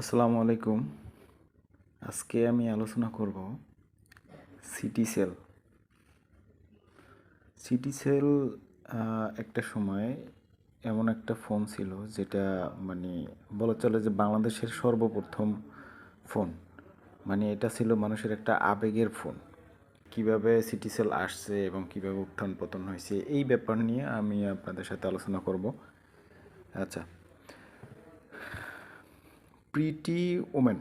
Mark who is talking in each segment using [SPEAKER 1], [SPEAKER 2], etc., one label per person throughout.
[SPEAKER 1] আসসালামু আলাইকুম। আজকে আমি আলোচনা করব সিটি সেল। সিটি সেল একটা সময় এমন একটা ফোন ছিল যেটা মানে বলা চলে যে বাংলাদেশের সর্বপ্রথম ফোন। মানে এটা ছিল মানুষের একটা আবেগের ফোন। কীভাবে সিটি সেল আসছে এবং কীভাবে উত্থান পতন হয়েছে এই ব্যাপার নিয়ে আমি আপনাদের সাথে আলোচনা করব। আচ্ছা প্রিটি ওমেন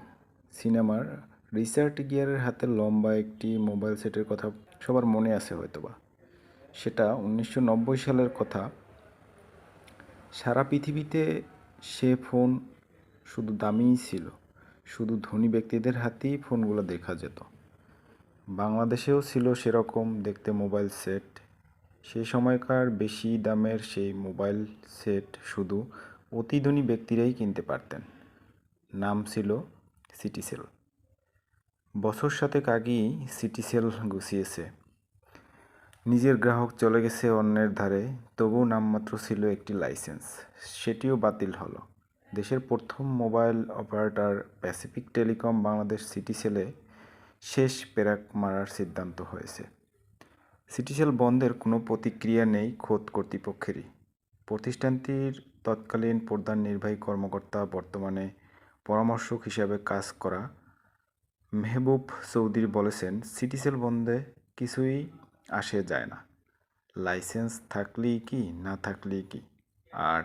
[SPEAKER 1] সিনেমার রিচার্ড গিয়ারের হাতে লম্বা একটি মোবাইল সেটের কথা সবার মনে আছে হয়তোবা। সেটা উনিশশো নব্বই সালের কথা। সারা পৃথিবীতে সে ফোন শুধু দামিই ছিল। শুধু ধনী ব্যক্তিদের হাতেই ফোনগুলো দেখা যেত। বাংলাদেশেও ছিল সেরকম দেখতে মোবাইল সেট সেই সময়কার বেশি দামের সেই মোবাইল সেট শুধু অতি ধনী ব্যক্তিরাই কিনতে পারতেন। নাম ছিল সিটিসেল বছর সাতেক আগেই সিটিসেল গুছিয়েছে। নিজের গ্রাহক চলে গেছে অন্যের ধারে, তবুও নামমাত্র ছিল একটি লাইসেন্স। সেটিও বাতিল হলো। দেশের প্রথম mobile operator Pacific Telecom Bangladesh সিটিসেলে শেষ পেরাক মারার সিদ্ধান্ত হয়েছে। সিটিসেল বন্ধের কোনো প্রতিক্রিয়া নেই খোদ কর্তৃপক্ষেরই। প্রতিষ্ঠানটির তৎকালীন প্রধান নির্বাহী কর্মকর্তা বর্তমানে পরামর্শক হিসাবে কাজ করা। মেহবুব চৌধুরী বলেছেন সিটিসেল বন্ধে কিছুই আসে যায় না। লাইসেন্স থাকলেই কি, না থাকলেই কি? আর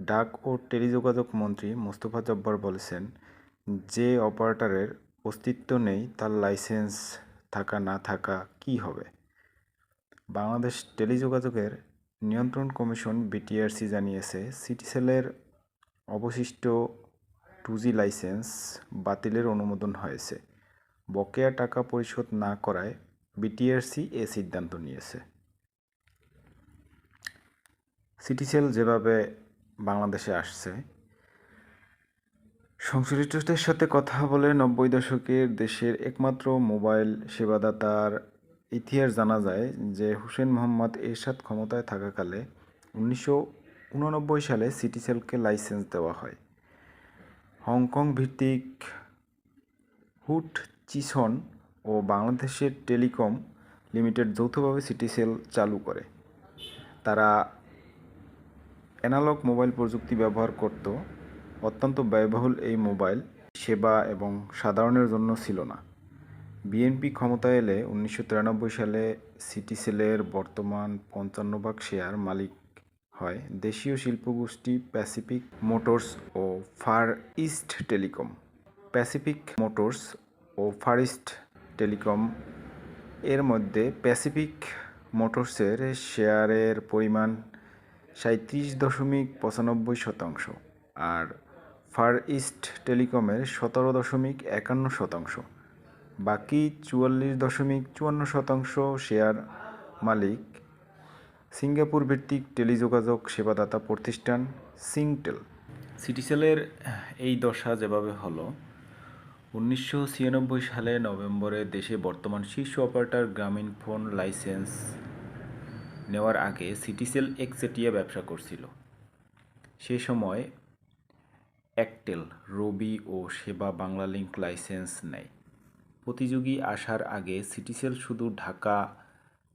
[SPEAKER 1] ডাক ও টেলিযোগাযোগ মন্ত্রী মোস্তফা জব্বার বলেছেন, যে অপারেটরের অস্তিত্ব নেই, তার লাইসেন্স থাকা, না থাকা কি হবে? বাংলাদেশ টেলিযোগাযোগের নিয়ন্ত্রণ কমিশন বিটিআরসি জানিয়েছে সিটিসেলের অবশিষ্ট টু জি লাইসেন্স বাতিলের অনুমোদন হয়েছে। বকেয়া টাকা পরিশোধ না করায় বিটিআরসি এ সিদ্ধান্ত নিয়েছে। সিটিসেল যেভাবে বাংলাদেশে আসছে, সংশ্লিষ্টদের সাথে কথা বলে নব্বই দশকের দেশের একমাত্র মোবাইল সেবাদাতার ইতিহাস জানা যায় যে হুসেন মোহাম্মদ এরশাদ ক্ষমতায় থাকাকালে উনিশশো উননব্বই সালে সিটিসেলকে লাইসেন্স দেওয়া হয়। হংকং ভিত্তিক হুট চিসন ও বাংলাদেশের টেলিকম লিমিটেড যৌথভাবে সিটিসেল চালু করে। তারা অ্যানালগ মোবাইল প্রযুক্তি ব্যবহার করত। অত্যন্ত ব্যয়বহুল এই মোবাইল সেবা এবং সাধারণের জন্য ছিল না। বিএনপি ক্ষমতায় এলে উনিশশো তিরানব্বই সালে সিটিসেলের বর্তমান পঞ্চান্ন ভাগ শেয়ার মালিক হয়। দেশীয় শিল্পগোষ্ঠী প্যাসিফিক মোটরস ও Far East Telecom. Pacific Motors ও ফার ইস্ট টেলিকম এর মধ্যে প্যাসিফিক মোটরসের শেয়ারের পরিমাণ সাঁত্রিশ দশমিক পঁচানব্বই শতাংশ আর ফার ইস্ট টেলিকমের সতেরো দশমিক একান্ন শতাংশ। বাকি চুয়াল্লিশ দশমিক চুয়ান্ন শতাংশ শেয়ার মালিক সিঙ্গাপুর ভিত্তিক টেলিযোগাযোগ সেবাদাতা প্রতিষ্ঠান সিংটেল। সিটিসেলের এই দশা যেভাবে হলো, উনিশশো ছিয়ানব্বই সালে নভেম্বরে দেশে বর্তমান শীর্ষ অপারেটর গ্রামীণ ফোন লাইসেন্স নেওয়ার আগে সিটিসেল একচেটিয়া ব্যবসা করছিল। সে সময় একটেল, রবি ও সেবা বাংলা লিংক লাইসেন্স নেয়। প্রতিযোগী আসার আগে সিটিসেল শুধু ঢাকা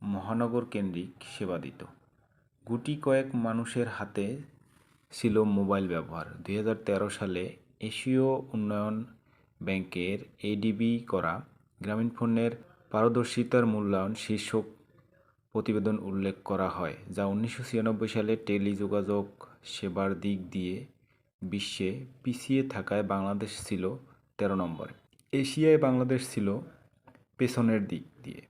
[SPEAKER 1] মহানগর কেন্দ্রিক সেবা দিত। গুটি কয়েক মানুষের হাতে ছিল মোবাইল ব্যবহার। দুই হাজার তেরো সালে এশীয় উন্নয়ন ব্যাংকের এডিবি করা গ্রামীণফোনের পারদর্শিতার মূল্যায়ন শীর্ষক প্রতিবেদন উল্লেখ করা হয়, যা উনিশশো ছিয়ানব্বই সালে টেলিযোগাযোগ সেবার দিক দিয়ে বিশ্বে পিছিয়ে থাকায় বাংলাদেশ ছিল তেরো নম্বরে। এশিয়ায় বাংলাদেশ ছিল পেছনের দিক দিয়ে।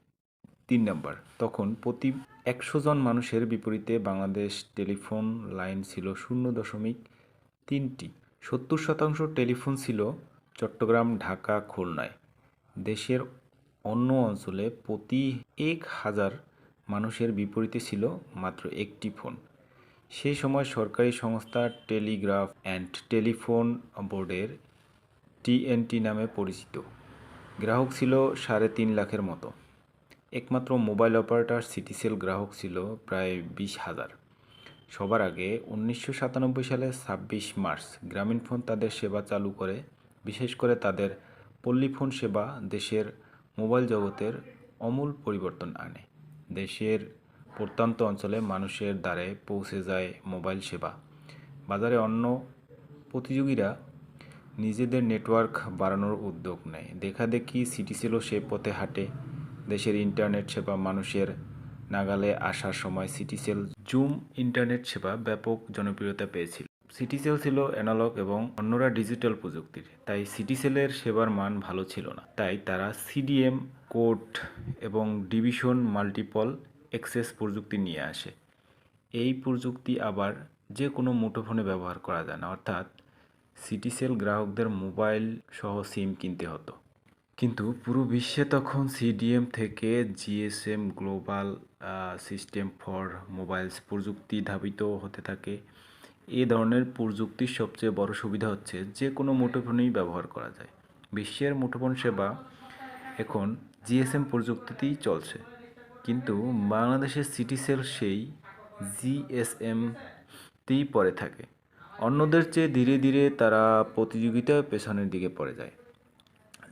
[SPEAKER 1] তিন নম্বর। তখন প্রতি একশো জন মানুষের বিপরীতে বাংলাদেশ টেলিফোন লাইন ছিল শূন্য দশমিক তিনটি। সত্তর শতাংশ টেলিফোন ছিল চট্টগ্রাম, ঢাকা, খুলনায়। দেশের অন্য অঞ্চলে প্রতি এক হাজার মানুষের বিপরীতে ছিল মাত্র একটি ফোন। সেই সময় সরকারি সংস্থা টেলিগ্রাফ অ্যান্ড টেলিফোন বোর্ডের টিএনটি নামে পরিচিত। গ্রাহক ছিল সাড়ে তিন লাখের মতো। একমাত্র মোবাইল অপারেটর সিটিসেল গ্রাহক ছিল প্রায় বিশ হাজার। সবার আগে উনিশশো সাতানব্বই সালে ছাব্বিশ মার্চ গ্রামীণফোন তাদের সেবা চালু করে, বিশেষ করে তাদের পল্লীফোন সেবা দেশের মোবাইল জগতের অমূল পরিবর্তন আনে। দেশের প্রত্যন্ত অঞ্চলে মানুষের দ্বারে পৌঁছে যায় মোবাইল সেবা। বাজারে অন্য প্রতিযোগীরা নিজেদের নেটওয়ার্ক বাড়ানোর উদ্যোগ নেয়। দেখাদেখি সিটিসেলও সে পথে হাঁটে। দেশের ইন্টারনেট সেবা মানুষের নাগালে আসার সময় সিটিসেল জুম ইন্টারনেট সেবা ব্যাপক জনপ্রিয়তা পেয়েছিল। সিটিসেল ছিল অ্যানালগ এবং অন্যরা ডিজিটাল প্রযুক্তির, তাই সিটিসেলের সেবার মান ভালো ছিল না। তাই তারা সিডিএম কোড এবং ডিভিশন মাল্টিপল এক্সেস প্রযুক্তি নিয়ে আসে। এই প্রযুক্তি আবার যে কোনো মুঠোফোনে ব্যবহার করা যায় না, অর্থাৎ সিটিসেল গ্রাহকদের মোবাইল সহ সিম কিনতে হতো। কিন্তু পুরো বিশ্বে তখন সিডিএম থেকে GSM global system for mobiles প্রযুক্তি ধাবিত হতে থাকে। এ ধরনের প্রযুক্তির সবচেয়ে বড় সুবিধা হচ্ছে যে কোনো মুঠোফোনেই ব্যবহার করা যায়। বিশ্বের মুঠোফোন সেবা এখন জিএসএম প্রযুক্তিতেই চলছে। কিন্তু বাংলাদেশের সিটিসেল সেই জিএসএমতেই পড়ে থাকে। অন্যদের চেয়ে ধীরে ধীরে তারা প্রতিযোগিতায় পেছনের দিকে পড়ে যায়।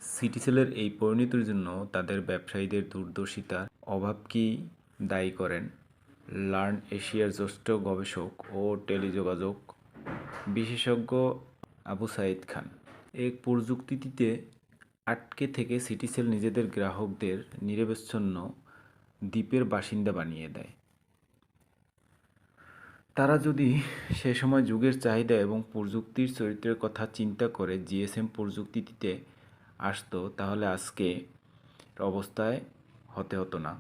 [SPEAKER 1] সিটিসেলের এই পরিণতির জন্য তাদের ব্যবসায়ীদের দূরদর্শিতার অভাবকেই দায়ী করেন? লার্ন এশিয়ার জ্যেষ্ঠ গবেষক ও টেলিযোগাযোগ বিশেষজ্ঞ আবু সাইদ খান। এই প্রযুক্তিটিতে আটকে থেকে সিটিসেল নিজেদের গ্রাহকদের নিরবচ্ছন্ন দ্বীপের বাসিন্দা বানিয়ে দেয়। তারা যদি সে সময় যুগের চাহিদা এবং প্রযুক্তির চরিত্রের কথা চিন্তা করে, জিএসএম প্রযুক্তিটিতে আসতো, তাহলে আজকে অবস্থায় হতে হতো না।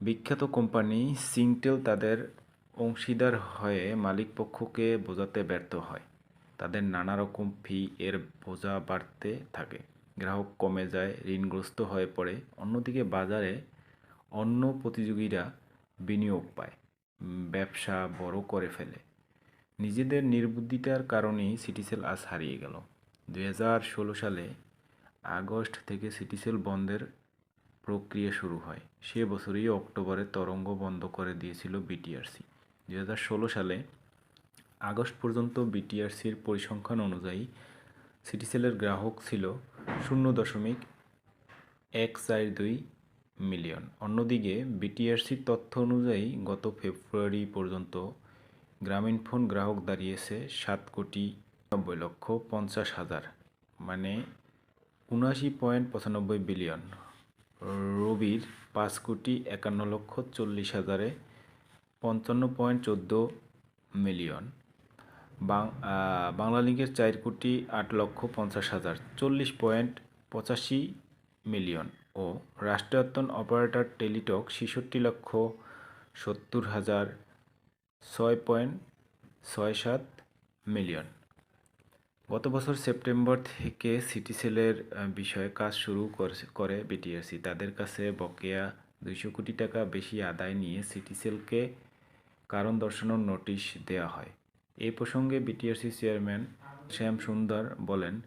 [SPEAKER 1] বিখ্যাত কোম্পানি সিংটেল তাদের অংশীদার হয়ে মালিকপক্ষকে বোঝাতে ব্যর্থ হয়। তাদের নানা রকম ফি এর বোঝা বাড়তে থাকে। গ্রাহক কমে যায়, ঋণগ্রস্ত হয়ে পড়ে। অন্যদিকে বাজারে অন্য প্রতিযোগীরা বিনিয়োগ পায় ব্যবসা বড় করে ফেলে। নিজেদের নির্বুদ্ধিতার কারণেই সিটিসেল আজ হারিয়ে গেল। দুই হাজার ষোলো সালে আগস্ট থেকে সিটিসেল বন্ধের প্রক্রিয়া শুরু হয়। সে বছরই অক্টোবরে তরঙ্গ বন্ধ করে দিয়েছিল বিটিআরসি দুই হাজার ষোলো সালে আগস্ট পর্যন্ত বিটিআরসির পরিসংখ্যান অনুযায়ী সিটিসেলের গ্রাহক ছিল শূন্য দশমিক এক চার দুই মিলিয়ন। অন্যদিকে বিটিআরসির তথ্য অনুযায়ী গত ফেব্রুয়ারি পর্যন্ত গ্রামীণফোন গ্রাহক দাঁড়িয়েছে সাত কোটি নব্বই লক্ষ পঞ্চাশ হাজার মানে উনআশি পয়েন্ট পঁচানব্বই বিলিয়ন। রবির পাঁচ কোটি একান্ন লক্ষ চল্লিশ হাজারে পঞ্চান্ন পয়েন্ট চোদ্দ মিলিয়ন। বাং- আহ, বাংলা লিঙ্কের চার কোটি আট লক্ষ পঞ্চাশ হাজার চল্লিশ পয়েন্ট পঁচাশি মিলিয়ন ও রাষ্ট্রায়ত্তন অপারেটর টেলিটক ছেষট্টি লক্ষ সত্তর হাজার ছয় পয়েন্ট ছয় সাত মিলিয়ন। গত বছর সেপ্টেম্বর থেকে সিটিসেলের আহ, বিষয়ে কাজ শুরু করে বিটিআরসি। তাদের কাছে বকেয়া দুইশো কোটি টাকা বেশি আদায় নিয়ে সিটিসেলকে কারণ দর্শানোর নোটিশ দেওয়া হয়। এই প্রসঙ্গে বিটিআরসি চেয়ারম্যান শ্যাম সুন্দর বলেন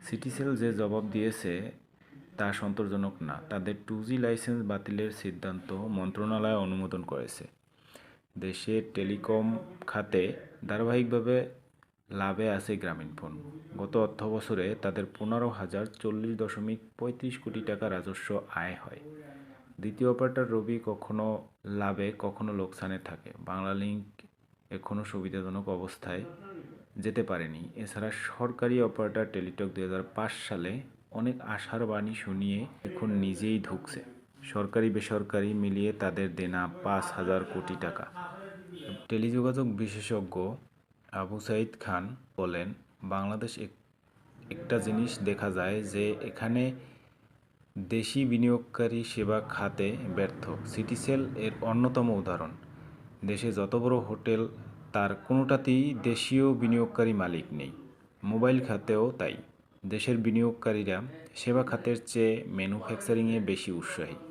[SPEAKER 1] সিটিসেল যে জবাব দিয়েছে তা সন্তোষজনক না। তাদের টু জি লাইসেন্স বাতিলের সিদ্ধান্ত মন্ত্রণালয় অনুমোদন করেছে। দেশের টেলিকম খাতে ধারাবাহিকভাবে লাভে আছে গ্রামীণফোন। গত অর্থ বছরে তাদের পনেরো হাজার চল্লিশ দশমিক পঁয়ত্রিশ কোটি টাকা রাজস্ব আয় হয়। দ্বিতীয় অপারেটর রবি কখনো লাভে, কখনো লোকসানে থাকে। বাংলা লিংক এখনও সুবিধাজনক অবস্থায় যেতে পারেনি। এছাড়া সরকারি অপারেটর টেলিটক দু হাজার পাঁচ সালে অনেক আশার বাণী শুনিয়ে এখন নিজেই ঢুকছে সরকারি, বেসরকারি মিলিয়ে তাদের দেনা পাঁচ হাজার কোটি টাকা। টেলিযোগাযোগ বিশেষজ্ঞ আবু সাইদ খান বলেন, বাংলাদেশ এক- একটা জিনিস দেখা যায় যে এখানে দেশি বিনিয়োগকারী সেবা খাতে ব্যর্থ। সিটিসেল এর অন্যতম উদাহরণ, দেশে যত বড় হোটেল, তার কোনোটাতেই দেশীয় বিনিয়োগকারী মালিক নেই। মোবাইল খাতেও তাই। দেশের বিনিয়োগকারীরা সেবা খাতের চেয়ে ম্যানুফ্যাকচারিংয়ে বেশি উৎসাহী।